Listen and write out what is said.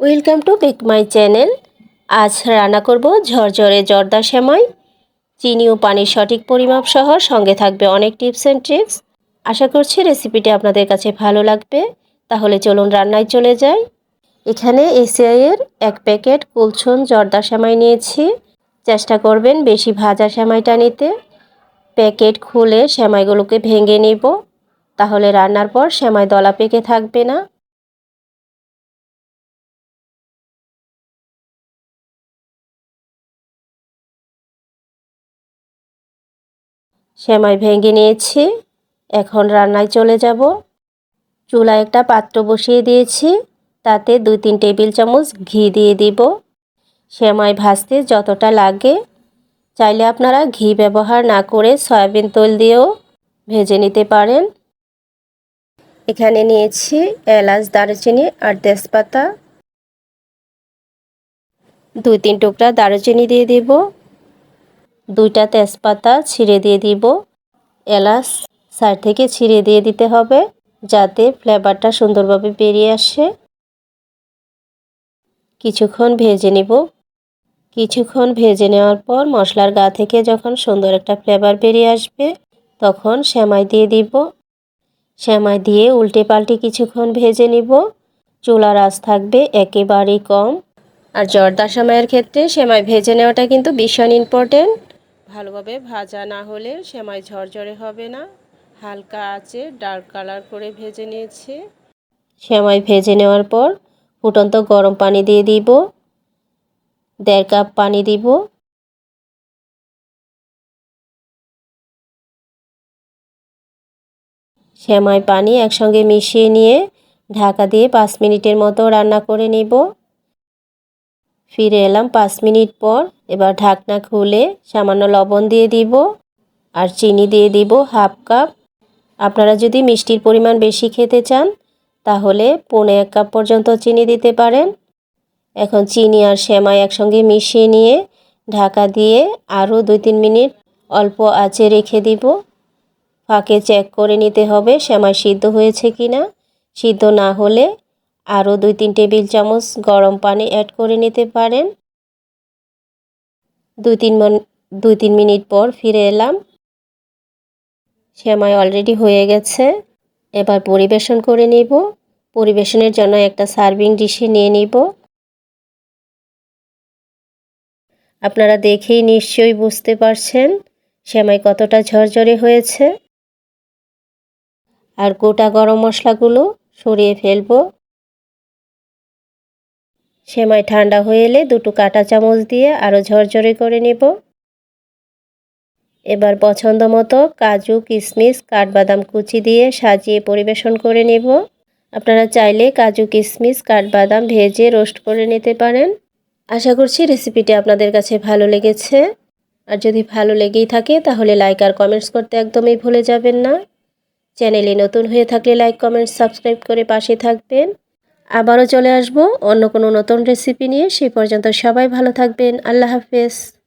Welcome to back my channel আজ রান্না করব ঝরঝরে জর্দা সেমাই। চিনি ও পানির সঠিক পরিমাপ সহ সঙ্গে থাকবে অনেক টিপস অ্যান্ড ট্রিক্স। আশা করছি রেসিপিটি আপনাদের কাছে ভালো লাগবে। তাহলে চলুন রান্নায় চলে যাই। এখানে এসিআইয়ের এক প্যাকেট কুলছন জর্দা সেমাই নিয়েছি। চেষ্টা করবেন বেশি ভাজা সেমাইটা নিতে। প্যাকেট খুলে সেমাইগুলোকে ভেঙে নিব। তাহলে রান্নার পর সেমাই দলা পেকে থাকবে না। সেমাই ভেঙে নিয়েছি, এখন রান্নায় চলে যাব। চুলায় একটা পাত্র বসিয়ে দিয়েছি, তাতে দুই তিন টেবিল চামচ ঘি দিয়ে দিব। সেমাই ভাজতে যতটা লাগে। চাইলে আপনারা ঘি ব্যবহার না করে সয়াবিন তেল দিয়েও ভেজে নিতে পারেন। এখানে নিয়েছি এলাচ, দারুচিনি আর তেজপাতা। দুই তিন টুকরা দারুচিনি দিয়ে দিব। দুইটা তেজপাতা ছিঁড়ে দিয়ে দিব। এলাচ সাইড থেকে ছিঁড়ে দিয়ে দিতে হবে যাতে ফ্লেভারটা সুন্দরভাবে বেরিয়ে আসে। কিছুক্ষণ ভেজে নিব। কিছুক্ষণ ভেজে নেওয়ার পর মশলার গা থেকে যখন সুন্দর একটা ফ্লেভার বেরিয়ে আসবে, তখন শ্যামাই দিয়ে দিব। শ্যামাই দিয়ে উল্টে পাল্টে কিছুক্ষণ ভেজে নিব। চুলার আঁচ থাকবে একেবারেই কম। আর জর্দা সেমাইয়ের ক্ষেত্রে সেমাই ভেজে নেওয়াটা কিন্তু ভীষণ ইম্পর্টেন্ট ভালোভাবে ভাজা না হলে সেমাই ঝরঝরে হবে না। হালকা আছে ডার্ক কালার করে ভেজে নিয়েছি। সেমাই ভেজে নেওয়ার পর ফুটন্ত গরম পানি দিয়ে দিব। দেড় কাপ পানি দিব। সেমাই পানি একসঙ্গে মিশিয়ে নিয়ে ঢাকা দিয়ে পাঁচ মিনিটের মতো রান্না করে নিব। ফিরে এলাম পাঁচ মিনিট পর। এবার ঢাকনা খুলে সামান্য লবণ দিয়ে দিব আর চিনি দিয়ে দিব হাফ কাপ। আপনারা যদি মিষ্টির পরিমাণ বেশি খেতে চান, তাহলে পৌনে এক কাপ পর্যন্ত চিনি দিতে পারেন। এখন চিনি আর সেমাই একসঙ্গে মিশিয়ে নিয়ে ঢাকা দিয়ে আরও দুই তিন মিনিট অল্প আঁচে রেখে দিব। ফাঁকে চেক করে নিতে হবে সেমাই সিদ্ধ হয়েছে কি না সিদ্ধ না হলে আরও দুই তিন টেবিল চামচ গরম পানি অ্যাড করে নিতে পারেন। দুই তিন দুই তিন মিনিট পর ফিরে এলাম। সেমাই অলরেডি হয়ে গেছে। এবার পরিবেশন করে নিব। পরিবেশনের জন্য একটা সার্ভিং ডিশে নিয়ে নিব। আপনারা দেখেই নিশ্চয়ই বুঝতে পারছেন সেমাই কতটা ঝরঝরে হয়েছে। আর গোটা গরম মশলাগুলো সরিয়ে ফেলব। সেমাই ঠান্ডা হয়ে এলে দুটো কাঁটা চামচ দিয়ে আরও ঝরঝরে করে নেব। এবার পছন্দ মতো কাজু কিশমিশ কাঠবাদাম কুচি দিয়ে সাজিয়ে পরিবেশন করে নেব। আপনারা চাইলে কাজু কিশমিশ কাঠবাদাম ভেজে রোস্ট করে নিতে পারেন। আশা করছি রেসিপিটি আপনাদের কাছে ভালো লেগেছে। আর যদি ভালো লেগেই থাকে তাহলে লাইক আর কমেন্টস করতে একদমই ভুলে যাবেন না। চ্যানেলে নতুন হয়ে থাকলে লাইক, কমেন্টস, সাবস্ক্রাইব করে পাশে থাকবেন। আবারও চলে আসব অন্য কোনো নতুন রেসিপি নিয়ে। সেই পর্যন্ত সবাই ভালো থাকবেন। আল্লাহ হাফেজ।